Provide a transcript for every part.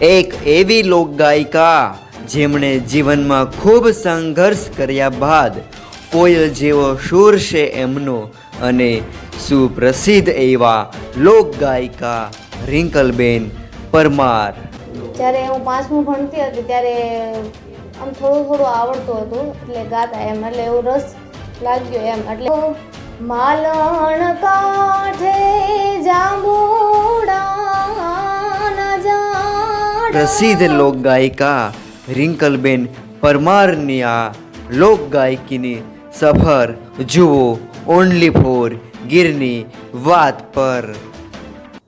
એક એવી લોકગાયિકા જેમણે જીવનમાં ખૂબ સંઘર્ષ કર્યા બાદ કોયલ જેવો સુર છે એમનો અને સુપ્રસિદ્ધ એવા લોકગાયિકા રિંકલબેન પરમાર. જ્યારે હું પાંચમું ભણતી હતી ત્યારે આમ થોડું થોડું આવડતું હતું, એટલે ગાતા એમ, એટલે એવો રસ લાગ્યો એમ. એટલે માલણ કાંઠે પ્રસિદ્ધ લોકગાયિકા રિંકલબેન પરમારની આ લોકગાયકીની સફર જુઓ ઓનલી ફોર ગીરની વાત પર.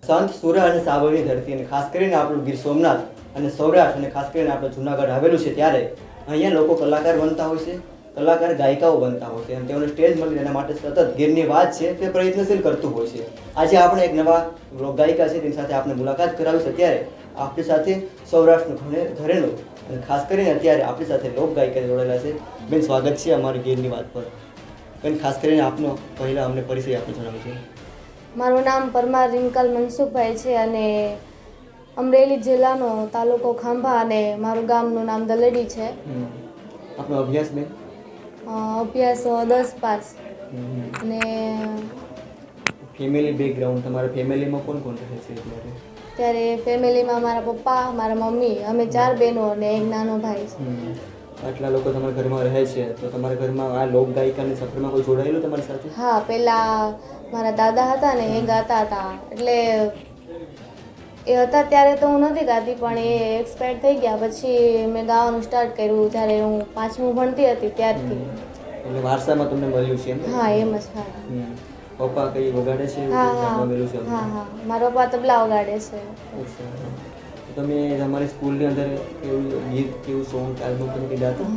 સંત સુરા અને સાબરની ધરતી અને ખાસ કરીને આપણું ગીર સોમનાથ અને સૌરાષ્ટ્ર અને ખાસ કરીને આપણે જુનાગઢ આવેલું છે ત્યારે અહીંયા લોકો કલાકાર બનતા હોય છે, કલાકાર ગાયિકાઓ બનતા હોય છે અને તેઓને સ્ટેજ મળી એના માટે સતત ગીરની વાત છે તે પ્રયત્નશીલ કરતું હોય છે. આજે આપણે એક નવા ગાયિકા છે, તેની સાથે આપણે મુલાકાત કરાવી છે ત્યારે આપણી સાથે સૌરાષ્ટ્રનું ઘરેલું. અને ખાસ કરીને અત્યારે આપણી સાથે લોક ગાયકા જોડાયેલા છે. બેન સ્વાગત છે અમારી ગીરની વાત પર. બેન ખાસ કરીને આપનો પહેલાં અમને પરિચય આપણે જણાવો છે. મારું નામ પરમાર રિંકલ મનસુખભાઈ છે અને અમરેલી જિલ્લાનો તાલુકો ખાંભા અને મારું ગામનું નામ દલેડી છે. આપનો અભ્યાસ બેન? અભ્યાસ દસ પાસ. અને ફેમિલી બેકગ્રાઉન્ડ તમારા ફેમિલીમાં કોણ કોણ રહે છે અત્યારે? ત્યારે ફેમિલીમાં મારા પપ્પા મારા મમ્મી અમે ચાર બહેનો અને એક નાનો ભાઈ છે. આટલા લોકો તમારા ઘરમાં રહે છે તો તમારા ઘરમાં આ લોક ગાયિકાની સફરમાં કોઈ જોડાયેલું તમારી સાથે? હા પહેલાં મારા દાદા હતા ને એ ગાતા હતા. એટલે એ હતા ત્યારે તો હું નથી ગાતી પણ એ એક્સપાયર થઈ ગયા પછી મેં ગાવાનું સ્ટાર્ટ કર્યું જ્યારે હું પાંચમું ભણતી હતી ત્યારથી. એટલે વારસામાં તમને મળ્યું છે હા એમ જ હા. પપ્પા કઈ વગાડે છે હા હા જાણવા છે હા હા. મારા પપ્પા તબલા વગાડે છે. અચ્છા. તમે તમારી સ્કૂલની અંદર કેવું ગીત કેવું સોંગ આલ્બમ તમે કંઈ ગાતા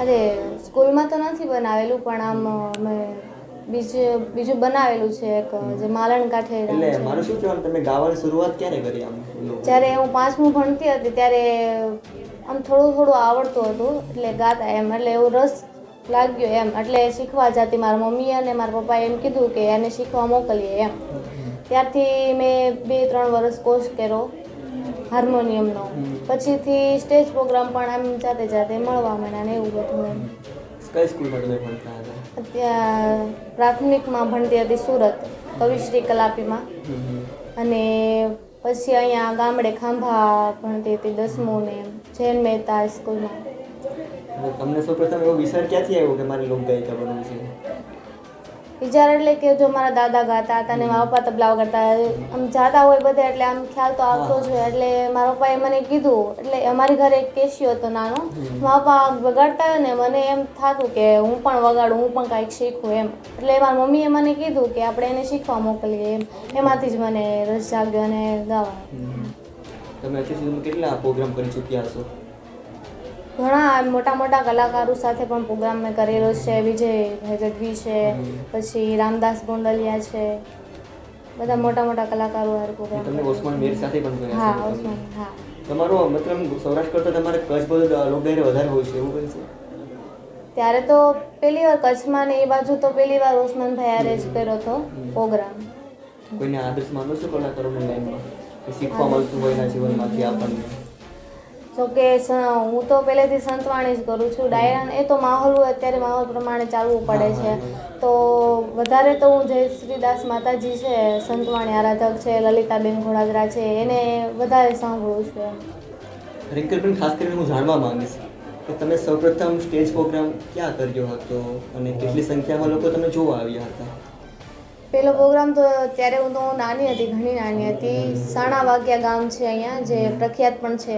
અરે સ્કૂલમાં તો નથી બનાવેલું પણ આમ અમે બીજું બીજું બનાવેલું છે એક જે માલણ કાંઠે એટલે મારું શું કહેવાનું? તમે ગાવાની શરૂઆત ક્યારે કરી આમ જ્યારે હું પાંચમું ભણતી હતી ત્યારે આમ થોડું થોડું આવડતું હતું એટલે ગાતા એમ એટલે એવો રસ લાગ્યો એમ. એટલે શીખવા જતી મારા મમ્મીએ અને મારા પપ્પાએ એમ કીધું કે એને શીખવા મોકલીએ એમ. ત્યારથી મેં બે ત્રણ વર્ષ કોર્સ કર્યો હાર્મોનિયમનો. પછીથી સ્ટેજ પ્રોગ્રામ પણ આમ જાતે જાતે મળવા માંડ્યા ને એવું બધું એમ. કઈ સ્કૂલમાં તમે ભણતા હતા? ત્યાં પ્રાથમિકમાં ભણતી હતી સુરત કવિશ્રી કલાપીમાં. અને પછી અહીંયા ગામડે ખાંભા ભણતી હતી દસમું ને જૈન મહેતા સ્કૂલમાં. તમને સૌપ્રથમ એવો વિચાર ક્યાંથી આવ્યો કે મારે લોકગાયિકા બનવું છે? વિચાર એટલે કે જો મારા દાદા ગાતા હતા ને મારા પપ્પા તબલા વગાડતા આમ જાતા હોય બધે એટલે આમ ખ્યાલ તો આવતો જ હોય. એટલે મારા પપ્પાએ મને કીધું એટલે અમારી ઘરે એક કેશિયો હતો નાનો. મારા પપ્પા વગાડતા ને મને એમ થતું કે હું પણ વગાડું હું પણ કાંઈક શીખું એમ. એટલે મારી મમ્મીએ મને કીધું કે આપણે એને શીખવા મોકલીએ એમ. એમાંથી જ મને રસ જાગ્યો અને ગાવા તમે અત્યાર સુધીમાં કેટલા પ્રોગ્રામ કરી ચૂક્યા હશો? ઘણા મોટા મોટા કલાકારો સાથે પણ પ્રોગ્રામ મેં કરેલો છે. વિજય ગઢવી છે પછી રામદાસ ગોંડલિયા છે. બધા મોટા મોટા કલાકારો હારે પ્રોગ્રામ તમને ઓસમાન મીર સાથે પણ કર્યા હા ઓસમાન હા. તમારો મતલબ સૌરાષ્ટ્ર કરતા તમારે કચ્છ બોલ લોકડાયરે વધારે હોય છે એવું કહે છે? ત્યારે તો પહેલી વાર કચ્છમાં ને એ બાજુ તો પહેલી વાર ઓસમાનભાઈ હારે જ કર્યો હતો પ્રોગ્રામ કોઈને આદર્શ માનો છો કલાકારોની લાઈનમાં શીખવા મળતું હોય એના જીવનમાંથી આપણને? જો કે હું તો પહેલેથી સંતવાણી જ કરું છું. ડાયરાન એ તો માહોલ હોય અત્યારે માહોલ પ્રમાણે ચાલવું પડે છે. તો વધારે તો હું જયશ્રીદાસ માતાજી છે સંતવાણી આરાધક છે લલિતાબેન ઘોડાદરા છે એને વધારે સાંભળું છું રિંકલબેન ખાસ કરીને હું જાણવા માંગીશ કે તમે સૌપ્રથમ સ્ટેજ પ્રોગ્રામ ક્યાં કર્યો હતો અને કેટલી સંખ્યામાં લોકો તમે જોવા આવ્યા હતા? પેલો પ્રોગ્રામ તો ત્યારે હું તો નાની હતી ઘણી નાની હતી. સાણા વાગ્યા ગામ છે અહીંયા જે પ્રખ્યાત પણ છે.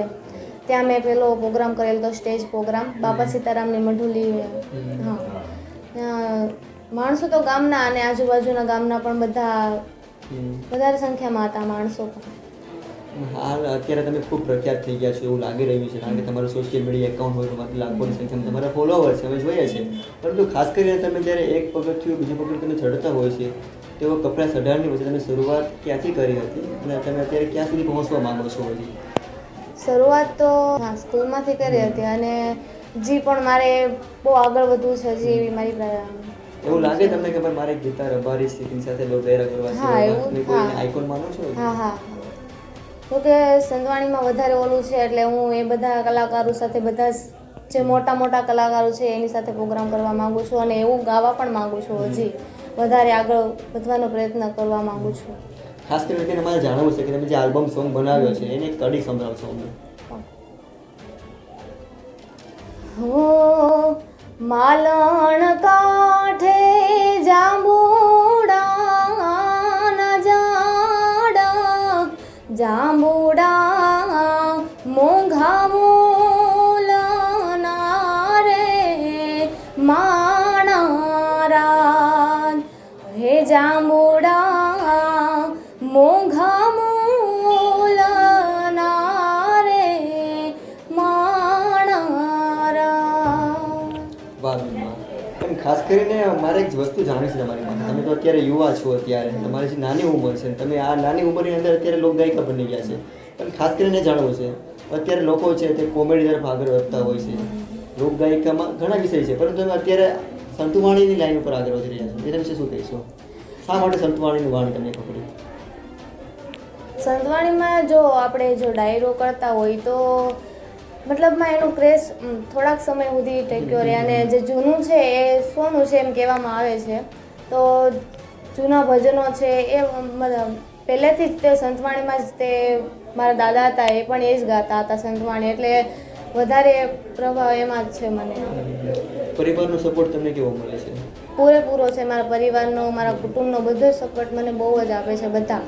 ત્યાં મેં પેલો પ્રોગ્રામ કરેલો હતો સ્ટેજ પ્રોગ્રામ બાપા સીતારામની મઢુલી હા. માણસો તો ગામના અને આજુબાજુના ગામના પણ બધા વધારે સંખ્યામાં હતા માણસો પણ. હાલ અત્યારે તમે ખૂબ પ્રખ્યાત થઈ ગયા છો એવું લાગી રહ્યું છે કારણ કે તમારું સોશિયલ મીડિયા એકાઉન્ટ હોય તમારી લાખોની સંખ્યામાં તમારા ફોલોવર છે અમે જોઈએ છે. પરંતુ ખાસ કરીને તમે જ્યારે એક પગથિયું બીજું પગથિયું તમે ચડતા હોય છે તેઓ કપડાં સઢાણની વચ્ચે તમે શરૂઆત ક્યાંથી કરી હતી? અને તમે અત્યારે ક્યાં સુધી પહોંચવા માગો છો હજી? શરૂઆત તો સ્કૂલમાંથી કરી હતી અને જી પણ મારે બહુ આગળ વધવું છે હજી એવી મારી એવું લાગે તમને કે મારે ગીતાર અભારી છે સાથે લોક ડાયરા કરવા હા, છે એવું. આઇકોન માનો છો? હા હા. જોકે સંતવાણીમાં વધારે ઓલું છે એટલે હું એ બધા કલાકારો સાથે બધા જે મોટા મોટા કલાકારો છે એની સાથે પ્રોગ્રામ કરવા માગું છું અને એવું ગાવા પણ માંગુ છું હજી વધારે આગળ વધવાનો પ્રયત્ન કરવા માગું છું. ખાસ કરીને અત્યારે મારે જાણવું છે કે તમે જે આલ્બમ સોંગ બનાવ્યો છે, એને કડી સંભળાવશો અમને. માલણ કાઠે જાંબુડા જાડા જાંબુડા મોંઘા મૂલના રે માણારા. હે જાંબુડા ખાસ કરીને મારે એક વસ્તુ જાણવી છે તમારી માટે. તમે તો અત્યારે યુવા છો અત્યારે. તમારી જે નાની ઉંમર છે તમે આ નાની ઉંમરની અંદર અત્યારે લોકગાયિકા બની ગયા છે. પણ ખાસ કરીને જાણવું છે, અત્યારે લોકો છે તે કોમેડી તરફ આગળ વધતા હોય છે. લોકગાયિકામાં ઘણા વિષય છે, પરંતુ તમે અત્યારે સંતુવાણીની લાઈન ઉપર આગળ વધી રહ્યા છો. એના વિશે શું કહીશો? શા માટે સંતુવાણીનું વાણી તમને ખબર સંતવાણીમાં જો આપણે જો ડાયરો કરતા હોય તો મતલબમાં એનો ક્રેઝ થોડાક સમય સુધી ટક્યો રહે અને જે જૂનું છે એ સોનું છે એમ કહેવામાં આવે છે. તો જૂના ભજનો છે એ મતલબ પહેલેથી જ તે સંતવાણીમાં જ તે મારા દાદા હતા એ પણ એ જ ગાતા હતા સંતવાણી એટલે વધારે પ્રભાવ એમાં જ છે મને. પરિવારનો સપોર્ટ તમને કેવો મળે છે? પૂરેપૂરો છે મારા પરિવારનો મારા કુટુંબનો બધો સપોર્ટ મને બહુ જ આપે છે બધા.